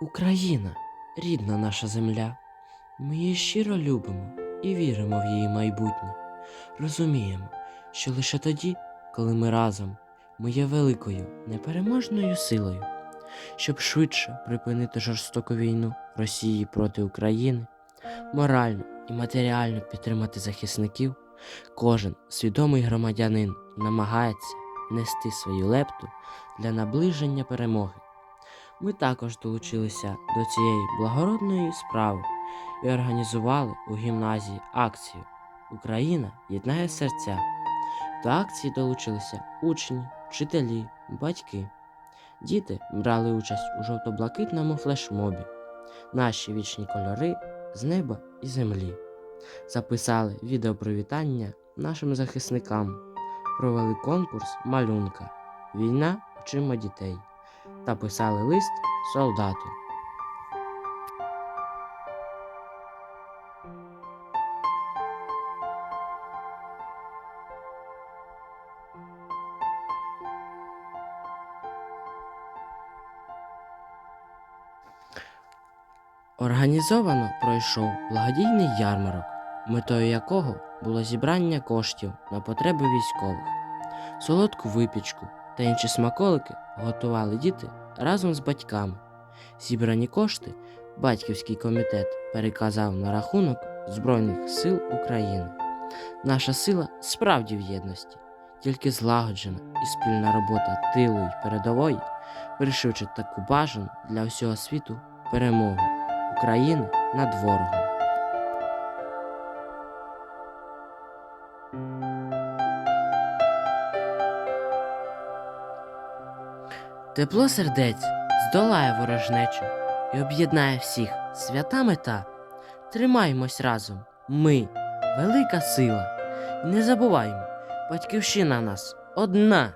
Україна, рідна наша земля. Ми її щиро любимо і віримо в її майбутнє. Розуміємо, що лише тоді, коли ми разом, ми є великою непереможною силою. Щоб швидше припинити жорстоку війну Росії проти України, морально і матеріально підтримати захисників, кожен свідомий громадянин намагається нести свою лепту для наближення перемоги. Ми також долучилися до цієї благородної справи і організували у гімназії акцію Україна єднає серця. До акції долучилися учні, вчителі, батьки. Діти брали участь у жовто-блакитному флешмобі, наші вічні кольори з неба і землі. Записали відеопривітання нашим захисникам, провели конкурс малюнка Війна очима дітей та писали лист солдату. Організовано пройшов благодійний ярмарок, метою якого було зібрання коштів на потреби військових. Солодку випічку та інші смаколики готували діти разом з батьками. Зібрані кошти батьківський комітет переказав на рахунок Збройних сил України. Наша сила справді в єдності, тільки злагоджена і спільна робота тилу й передової пришвидшить таку бажану для всього світу перемогу України над ворогом. Тепло сердець здолає ворожнечу і об'єднає всіх свята мета. Тримаймось разом, ми велика сила. І не забуваймо, батьківщина нас одна.